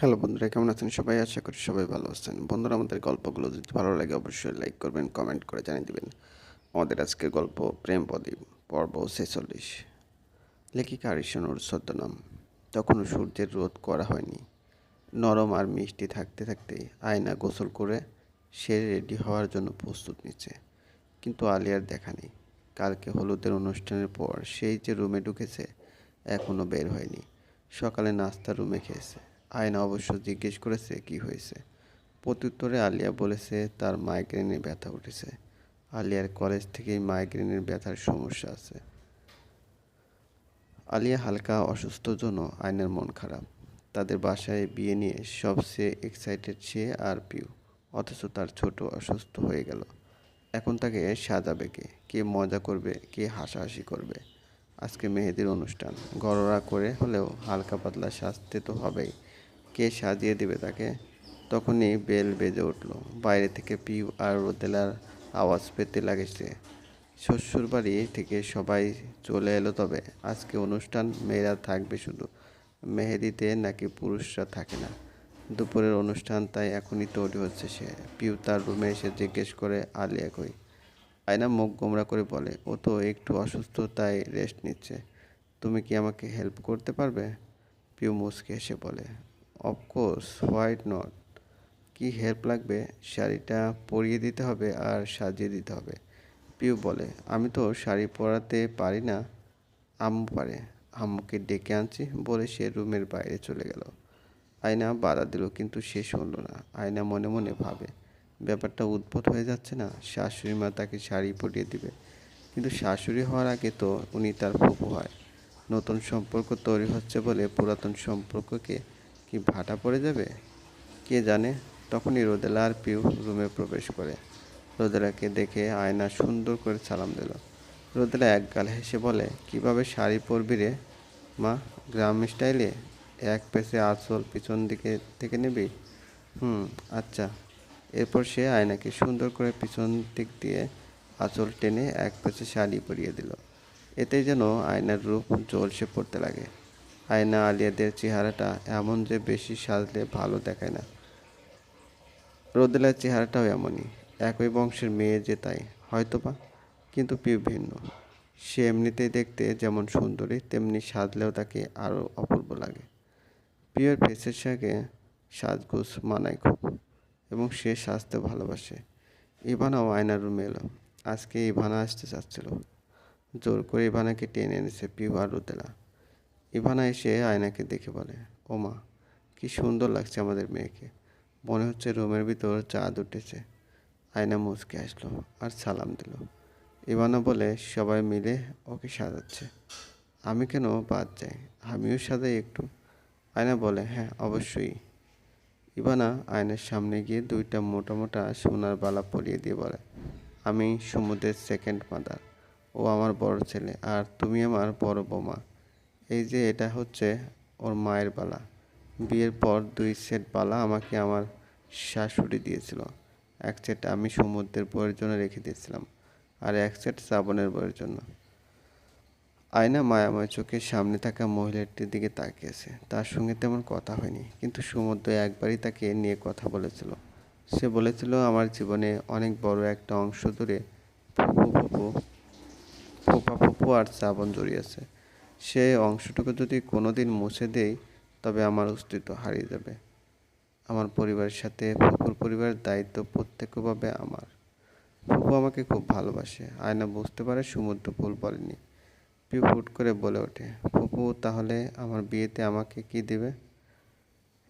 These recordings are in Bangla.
হ্যালো বন্ধুরা, কেমন আছেন সবাই? আশা করি সবাই ভালো আছেন। বন্ধুরা, আমাদের গল্পগুলো যদি ভালো লাগে, অবশ্যই লাইক করবেন, কমেন্ট করে জানিয়ে দেবেন। আমাদের আজকের গল্প প্রেম প্রদীপ, পর্ব ছেচল্লিশ। লেখিকা আরিশানুর ছদ্মনাম। তখনও সূর্যের রোধ করা হয়নি। নরম আর মিষ্টি থাকতে থাকতে আয়না গোসল করে সে রেডি হওয়ার জন্য প্রস্তুত নিচ্ছে। কিন্তু আলিয়ার দেখা নেই। কালকে হলুদের অনুষ্ঠানের পর সেই যে রুমে ঢুকেছে এখনও বের হয়নি। সকালে নাস্তা রুমে খেয়েছে। আয়না অবশ্য জিজ্ঞেস করেছে, কি হয়েছে? প্রত্যুত্তরে আলিয়া বলেছে, তার মাইগ্রেনে ব্যথা উঠেছে। আলিয়ার কলেজ থেকেই মাইগ্রেনের ব্যথার সমস্যা আছে। আলিয়া হালকা অসুস্থ জন্য আয়নার মন খারাপ। তাদের বাসায় বিয়ে নিয়ে সবচেয়ে এক্সাইটেড সে আর পিউ, অথচ তার ছোট অসুস্থ হয়ে গেল। এখন তাকে সাজাবে কে? কে মজা করবে? কে হাসাহাসি করবে? আজকে মেহেদির অনুষ্ঠান। গড়রা করে হলেও হালকা পাতলা সাজতে তো হবেই। কে সাজিয়ে দেবে তাকে? তখনই বেল বেজে উঠল। বাইরে থেকে পিউ আর রোদেলার আওয়াজ পেতে লাগেছে। শ্বশুর বাড়ি থেকে সবাই চলে এলো তবে। আজকে অনুষ্ঠান মেয়েরা থাকবে শুধু। মেহেদিতে নাকি পুরুষরা থাকে না। দুপুরের অনুষ্ঠান তাই এখনই তৈরি হচ্ছে সে। পিউ তার রুমে এসে জিজ্ঞেস করে, আলিয়া কই? আয়না মুখ গোমরা করে বলে, ও তো একটু অসুস্থ, তাই রেস্ট নিচ্ছে। তুমি কি আমাকে হেল্প করতে পারবে? পিউ মুসকে এসে বলে অফকোর্স হোয়াইট নট কি হেল্প লাগবে? শাড়িটা পরিয়ে দিতে হবে আর সাজিয়ে দিতে হবে। পিউ বলে, আমি তো শাড়ি পরাতে পারি না। আম্মু পারে, আম্মুকে ডেকে আনছি, বলে সে রুমের বাইরে চলে গেল। আয়না বাধা দিল, কিন্তু সে শুনল না। আয়না মনে মনে ভাবে, ব্যাপারটা উদ্ভট হয়ে যাচ্ছে না? শাশুড়ি মা তাকে শাড়ি পরিয়ে দিবে। কিন্তু শাশুড়ি হওয়ার আগে তো উনি তার ফুপু হয়। নতুন সম্পর্ক তৈরি হচ্ছে বলে পুরাতন সম্পর্ককে কি ভাটা পড়ে যাবে? কে জানে? তখনই রোদেলা আর পিউ রুমে প্রবেশ করে। রোদেলাকে দেখে আয়না সুন্দর করে সালাম দিল। রোদেলা এক গাল হেসে বলে, কীভাবে শাড়ি পরবি রে? মা, গ্রাম স্টাইলে এক পেছে আঁচল পিছন দিকে থেকে নিবি? হুম আচ্ছা। এরপর সে আয়নাকে সুন্দর করে পিছন দিক দিয়ে আঁচল টেনে এক পেছে শাড়ি পরিয়ে দিল। এতে যেন আয়নার রূপ জ্বলসে পড়তে লাগে। আয়না আলিয়াদের চেহারাটা এমন যে বেশি সাজলে ভালো দেখায় না। রোদেলার চেহারাটাও এমনই। একই বংশের মেয়ে যে তাই, হয়তোবা, কিন্তু পিউ ভিন্ন। সে এমনিতেই দেখতে যেমন সুন্দরী, তেমনি সাজলেও তাকে আরও অপূর্ব লাগে। পিওর ফেসের সঙ্গে সাজগোজ মানায় খুব, এবং সে সাজতে ভালোবাসে। ইভানাও আয়নার রুমে এলো। আজকে ইভানা আসতে চাচ্ছিল। জোর করে ইভানাকে টেনে এনেছে পিউ আর রোদেলা। ইভানা এসে আয়নাকে দেখে বলে, ওমা, কি সুন্দর লাগছে আমাদের মেয়েকে। মনে হচ্ছে রুমের ভিতর চাঁদ উঠেছে। আয়না মুচকে আসলো আর সালাম দিল। ইভানা বলে, সবাই মিলে ওকে সাজাচ্ছে। আমি কেন বাদ যাই? আমিও সাজাই একটু। আয়না বলে হ্যাঁ অবশ্যই। ইভানা আয়নার সামনে গিয়ে দুইটা মোটা মোটা সোনার বালা পরিয়ে দিয়ে বলে, আমি সমুদ্রের সেকেন্ড মাদার ও আমার বড় ছেলে, আর তুমি আমার বড় বৌমা। এই যে এটা হচ্ছে ওর মায়ের বালা। বিয়ের পর দুই সেট বালা আমাকে আমার শাশুড়ি দিয়েছিল। এক সেট আমি সমুদ্রের বইয়ের জন্য রেখে দিয়েছিলাম আর এক সেট শ্রাবণের বইয়ের জন্য। আয়না মায়াময় চোখের সামনে থাকা মহিলাটির দিকে তাকিয়েছে। তার সঙ্গে তেমন কথা হয়নি, কিন্তু সমুদ্র একবারই তাকে নিয়ে কথা বলেছিল। সে বলেছিল, আমার জীবনে অনেক বড় একটা অংশ ধরে ফুপু ফুপু ফুপা ফুপু আর শ্রাবণ জড়িয়েছে। সেই অংশটুকু যদি কোনোদিন মুছে দেই, তবে আমার অস্তিত্ব হারিয়ে যাবে। আমার পরিবারের সাথে, ফুপুর পরিবারের দায়িত্ব প্রত্যক্ষভাবে আমার। ফুপু আমাকে খুব ভালোবাসে। আয়না বুঝতে পারে সমুদ্র ভুল বলেনি পিউ ফুট করে বলে ওঠে, ফুপু, তাহলে আমার বিয়েতে আমাকে কি দেবে?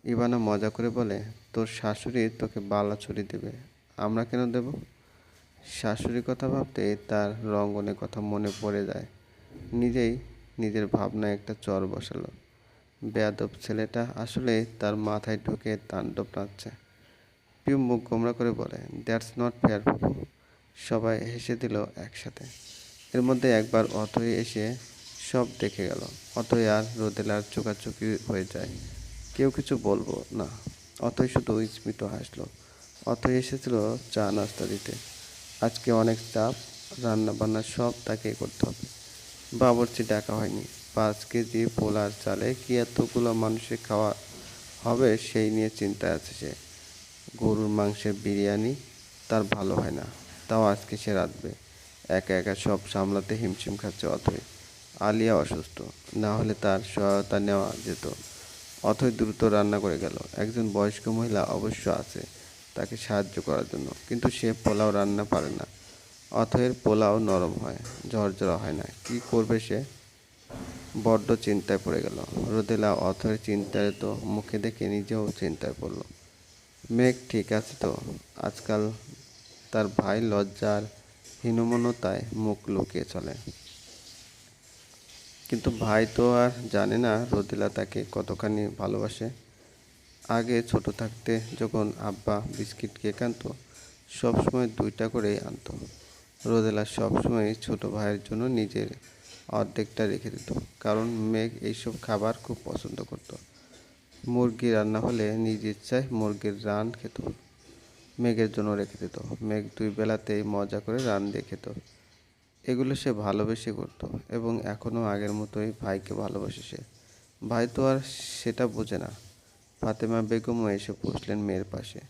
ইভানা মজা করে বলে, তোর শাশুড়ি তোকে বালা ছুরি দেবে। আমরা কেন দেব? শাশুড়ির কথা ভাবতে তার রঙ্গনের কথা মনে পড়ে যায়। নিজেই নিজের ভাবনায় একটা চর বসালো। বেয়াদব ছেলেটা আসলে তার মাথায় ঢুকে তাণ্ডব নাচছে। পিউ মুখ গোমরা করে বলে দ্যাটস নট ফেয়ার ফুপু সবাই হেসে দিল একসাথে। এর মধ্যে একবার অথই এসে সব দেখে গেল। অথই আর রোদেলার চোখাচোখি হয়ে যায়। কেউ কিছু বলব না। অথই শুধু স্মিত হাসলো। অথই এসেছিল চা নাস্তা দিতে। আজকে অনেক চাপ রান্না বান্না সব তাকে করতে হবে। বাবরচি ডাকা হয়নি। পাঁচ কেজি পোলার চালে কি এতগুলো মানুষের খাওয়া হবে সেই নিয়ে চিন্তায় আছে সে। গরুর মাংসের বিরিয়ানি তার ভালো হয় না। তাও আজকে সে রাঁধবে। একা একা সব সামলাতে হিমশিম খাচ্ছে অথই। আলিয়া অসুস্থ। না হলে তার সহায়তা নেওয়া যেত। অথই দ্রুত রান্না করে গেল। একজন বয়স্ক মহিলা অবশ্য আছে তাকে সাহায্য করার জন্য। কিন্তু সে পোলাও রান্না পারে না। অথয়ের পোলাও নরম হয়, ঝরঝরা হয় না। কি করবে সে? বড্ড চিন্তায় পড়ে গেল। রোদেলা অথয়ের চিন্তায় তো মুখে দেখে নিজেও চিন্তায় পড়ল। মেঘ ঠিক আছে তো? আজকাল তার ভাই লজ্জার হীনমনতায় মুখ লুকিয়ে চলে। কিন্তু ভাই তো আর জানে না রোদেলা তাকে কতখানি ভালোবাসে। আগে ছোট থাকতে যখন আব্বা বিস্কিট কেক আনতো সবসময় দুইটা করেই আনতো। রোদেলা সবসময় ছোট ভাইয়ের জন্য নিজের অর্ধেকটা রেখে দিত। কারণ মেঘ এইসব খাবার খুব পছন্দ করতো। মুরগি রান্না হলে নিজ ইচ্ছায় মুরগির রান খেত। মেঘের জন্য রেখে দিত। মেঘ দুই বেলাতেই মজা করে রান দিয়ে খেত। এগুলো সে ভালোবেসে করতো এবং এখনও আগের মতোই ভাইকে ভালোবাসে সে। ভাই তো আর সেটা বোঝে না। ফাতেমা বেগমও এসে বসলেন মেয়ের পাশে।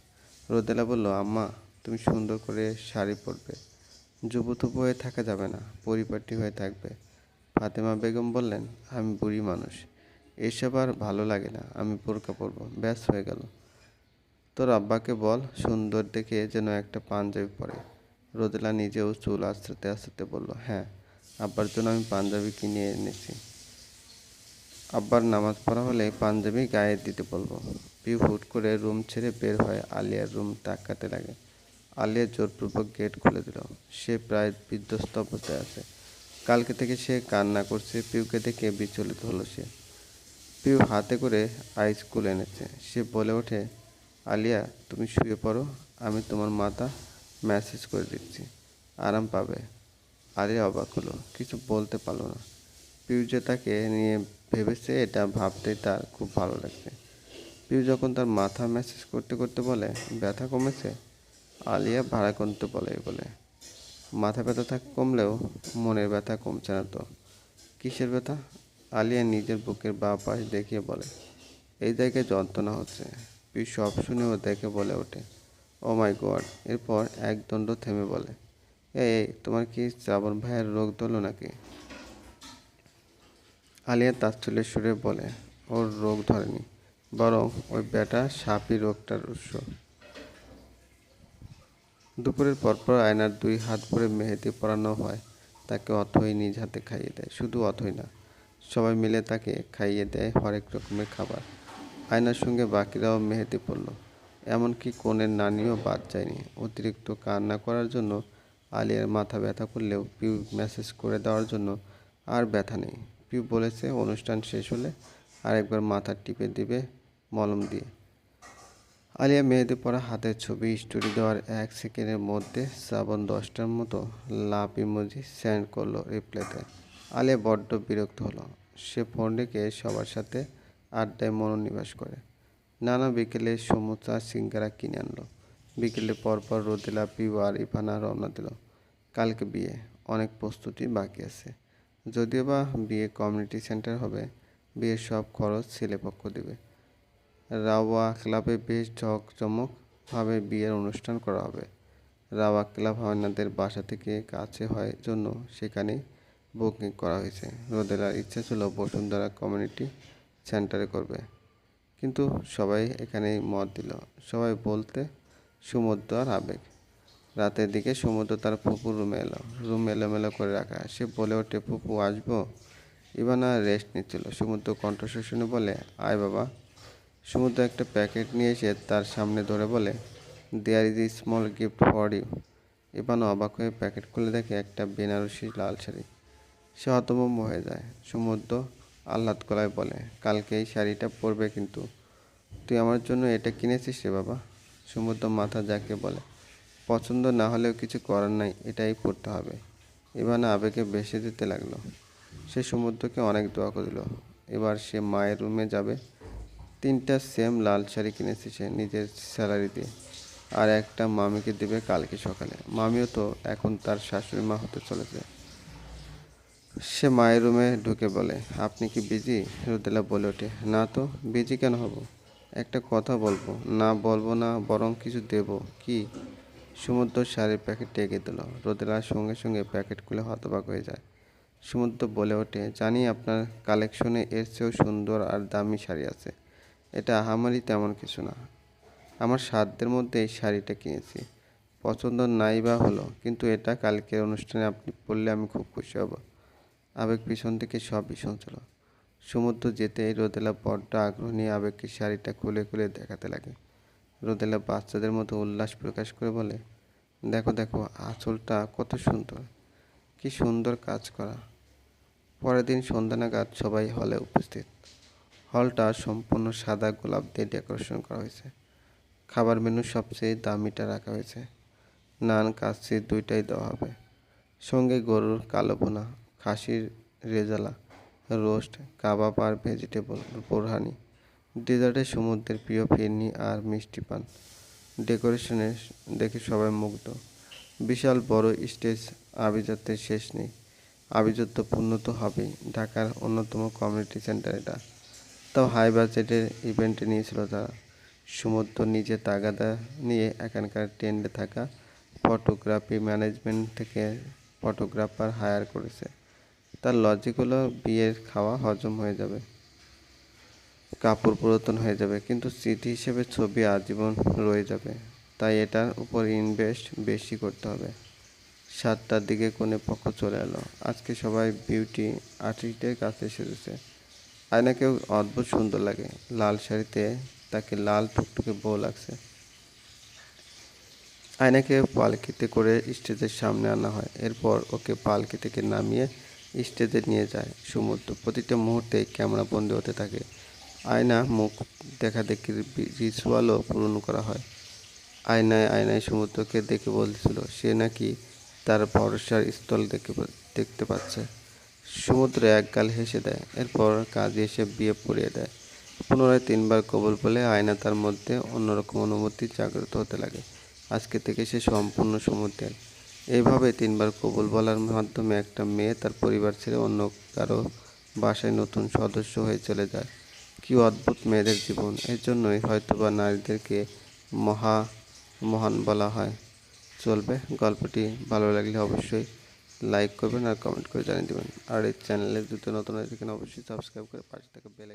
রোদেলা বলল, আম্মা, তুমি সুন্দর করে শাড়ি পরবে। যুবতপু হয়ে থাকা যাবে না, পরিপাটি হয়ে থাকবে। ফাতেমা বেগম বললেন, আমি বুড়ি মানুষ, এসব আর ভালো লাগে না, আমি বোরকা পরবো। ব্যাস, হয়ে গেল। তোর আব্বাকে বল, সুন্দর দেখে যেন একটা পাঞ্জাবি পরে। রোদেলা নিজেও চুল আস্তে আস্তে বলল হ্যাঁ আব্বার জন্য আমি পাঞ্জাবি কিনে এনেছি। আব্বার নামাজ পড়া হলে পাঞ্জাবি গায়ে দিতে বলব। পিউ হুট করে রুম ছেড়ে বের হয় আলিয়ার রুম তাকাতে লাগে। আলিয়া জোরপূর্বক গেট খুলে দিল। সে প্রায় বিধ্বস্ত অবস্থায় আছে। কালকে থেকে সে কান্না করছে। পিউকে দেখে বিচলিত হলো সে। পিউ হাতে করে আইসকুল এনেছে। সে বলে ওঠে, আলিয়া, তুমি শুয়ে পড়ো। আমি তোমার মাথা ম্যাসেজ করে দিচ্ছি। আরাম পাবে। আলিয়া অবাক হলো। কিছু বলতে পারল না। পিউ যে তাকে নিয়ে ভেবেছে, এটা ভাবতেই তার খুব ভালো লাগছে। পিউ যখন তার মাথা ম্যাসেজ করতে করতে বলে, ব্যথা কমেছে? আলিয়া ভাড়া করতে বলে বলে, মাথা ব্যথা থাক কমলেও মনের ব্যথা কমছে না তো। কিসের ব্যথা? আলিয়া নিজের বুকের বা পাশ দেখিয়ে বলে, এই জায়গায় যন্ত্রণা হচ্ছে। পিউ সব শুনেও দেখে বলে ওঠে। ও মাই গড এরপর এক দণ্ড থেমে বলে এই তোমার কি শ্রাবণ ভাইয়ের রোগ ধরলো নাকি? আলিয়া তাচ্ছল্যের সুরে বলে, ওর রোগ ধরেনি, বরং ওই বেটা সাপই রোগটার উৎস। দুপুরের পরপর আয়নার দুই হাত ভরে মেহেদি পরানো হয়, তাকে অথই নিজ হাতে খাইয়ে দেয়। শুধু অথই না, সবাই মিলে তাকে খাইয়ে দেয় হরেক রকমের খাবার। আয়নার সঙ্গে বাকিরাও মেহেদি পড়ল এমনকি কোণের নানিও বাদ যায়নি। অতিরিক্ত কান্না করার জন্য আলিয়ার মাথা ব্যথা করলেও পিউ মেসেজ করে দেওয়ার জন্য আর ব্যথা নেই। পিউ বলেছে, অনুষ্ঠান শেষ হলে আরেকবার মাথা টিপে দিবে মলম দিয়ে। আলিয়া মেয়েদের পরা হাতের ছবি, স্টোরি দেওয়ার এক সেকেন্ডের মধ্যে শ্রাবণ দশটার মতো লাভ ইমোজি সেন্ড করল রিপ্লাইতে। আলিয়া বড্ড বিরক্ত হলো। সে ফোন রেখে সবার সাথে আড্ডায় মনোনিবেশ করে। নানা বিকেলে সমুচা সিঙ্গারা কিনে আনলো। বিকেলে পরপর রোদেলা, পিউ আর ইফানা রওনা দিল। কালকে বিয়ে, অনেক প্রস্তুতি বাকি আছে। যদিও বা বিয়ে কমিউনিটি সেন্টার হবে, বিয়ের সব খরচ ছেলেপক্ষ দেবে। রাওয়া ক্লাবে বেশ ঝকজমকভাবে বিয়ের অনুষ্ঠান করা হবে। রাওয়া ক্লাব হাওয়ানাদের বাসা থেকে কাছে হয় জন্য সেখানে বুকিং করা হয়েছে। রোদেলার ইচ্ছা ছিল বসুন্ধরা কমিউনিটি সেন্টারে করবে। কিন্তু সবাই এখানেই মত দিল। সবাই বলতে, সমুদ্র আর আবেগ। রাতের দিকে সমুদ্র তার ফুপুর রুমে এলো। রুম এলোমেলো করে রাখা। সে বলে ওঠে, ফুপু, আসব? ইভানা রেস্ট নিচ্ছিল। সমুদ্র কণ্ঠস্বর শুনে বলে, আয় বাবা। সমুদ্র একটা প্যাকেট নিয়ে এসে তার সামনে ধরে বলে there is a small gift for you Ivanov অবাক হয়ে প্যাকেট খুলে দেখে একটা বেনারসি লাল শাড়ি। সে হতভম্ব হয়ে যায়। সমুদ্র আহ্লাদ গলায় বলে, কালকে এই শাড়িটা পরবে কিন্তু। তুই আমার জন্য এটা কিনেছিস রে বাবা? সমুদ্র মাথা যাকে বলে, পছন্দ না হলেও কিছু করার নাই, এটাই পড়তে হবে। ইভানা আবেগে বেসে দিতে লাগল। সে সমুদ্রকে অনেক দোয়া করল। এবার সে মায়ের রুমে যাবে। তিনটা সেম লাল শাড়ি কিনেছে সে নিজের স্যালারি দিয়ে। আর একটা মামিকে দেবে কালকে সকালে। মামিও তো এখন তার শাশুড়ি মা হতে চলেছে। সে মায়ের রুমে ঢুকে বলে, আপনি কি বিজি রুদেলা বলে ওঠে, না তো বিজি কেন হব? একটা কথা বলব, না বলব না, বরং কিছু দেবো। কি? সমুদ্র শাড়ির প্যাকেট এগিয়ে দিল। রোদেলার সঙ্গে সঙ্গে প্যাকেট খুলে হতবাক হয়ে যায়। সমুদ্র বলে ওঠে, জানি আপনার কালেকশনে এর চেয়েও সুন্দর আর দামি শাড়ি আছে। এটা আহামারি তেমন কিছু না। আমার সাধ্যের মধ্যে এই শাড়িটা কিনেছি। পছন্দ নাই বা হলো, কিন্তু এটা কালকের অনুষ্ঠানে আপনি পরলে আমি খুব খুশি হব। আবেগ পিছন থেকে সব ভীষণ ছিল সমুদ্র যেতে রোদেলা বড্ড আগ্রহ নিয়ে আবেগকে শাড়িটা খুলে খুলে দেখাতে লাগে। রোদেলা বাচ্চাদের মতো উল্লাস প্রকাশ করে বলে, দেখো দেখো, আঁচলটা কত সুন্দর। কি সুন্দর কাজ করা। পরের দিন সন্ধ্যা নাগাদ সবাই হলে উপস্থিত। হলটা সম্পূর্ণ সাদা গোলাপ দিয়ে ডেকোরেশন করা হয়েছে। খাবার মেনু সবচেয়ে দামিটা রাখা হয়েছে। নান, কাচ্চি দুইটাই দেওয়া হবে। সঙ্গে গরুর কালো বোনা খাসির রেজালা, রোস্ট, কাবাব আর ভেজিটেবল, বোরহানি, ডেজার্টে সমুদ্রের প্রিয় ফিরনি আর মিষ্টি পান। ডেকোরেশনে দেখে সবাই মুগ্ধ। বিশাল বড় স্টেজ আভিজাত্যের শেষ নেই। আভিজাত্য পূর্ণ তো হবেই। ঢাকার অন্যতম কমিউনিটি সেন্টার এটা। তাও হাই বাজেটের ইভেন্টে নিয়েছিল তারা। সমুদ্র নিজে তাগাদা নিয়ে এখানকার ট্রেন্ডে থাকা ফটোগ্রাফি ম্যানেজমেন্ট থেকে ফটোগ্রাফার হায়ার করেছে। তার লজিক হলো বিয়ের খাওয়া হজম হয়ে যাবে, কাপড় পুরাতন হয়ে যাবে, কিন্তু স্মৃতি হিসেবে ছবি আজীবন রয়ে যাবে। তাই এটার উপর ইনভেস্ট বেশি করতে হবে। সাতটার দিকে কোণে পক্ষ চলে এলো। আজকে সবাই বিউটি আর্টিস্টের কাছে সেজেছে আয়নাকেও অদ্ভুত সুন্দর লাগে। লাল শাড়িতে তাকে লাল টুকটুকে বউ লাগছে। আয়নাকে পালকিতে করে স্টেজের সামনে আনা হয়। এরপর ওকে পালকি থেকে নামিয়ে স্টেজে নিয়ে যায়। সমুদ্র প্রতিটা মুহূর্তে ক্যামেরা বন্দি হতে থাকে। আয়না মুখ দেখা দেখি রিচুয়ালও পূরণ করা হয়। আয়নায় আয়নায় সমুদ্রকে দেখে বলছিল, সে নাকি তার ভরসার স্থল দেখে দেখতে পাচ্ছে। সমুদ্র একগাল হেসে দেয়, এরপর কাজে এসে বিয়ে পড়িয়ে দেয়। পুনরায় তিনবার কবল বলে আয়না তার মধ্যে অন্যরকম অনুভূতি জাগ্রত হতে লাগে। আজকে থেকে সে সম্পূর্ণ সমুদ্রের। এইভাবে তিনবার কবুল বলার মাধ্যমে একটা মেয়ে তার পরিবার ছেড়ে অন্য কারও বাসায় নতুন সদস্য হয়ে চলে যায়। কি অদ্ভুত মেয়েদের জীবন! এর জন্যই হয়তোবা নারীদেরকে মহা মহান বলা হয়। চলবে গল্পটি। ভালো লাগলে অবশ্যই লাইক করবেন আর কমেন্ট করে জানিয়ে দেবেন। আর এই চ্যানেলে দুটো নতুন এখানে অবশ্যই সাবস্ক্রাইব করে পাশে থাকা বেল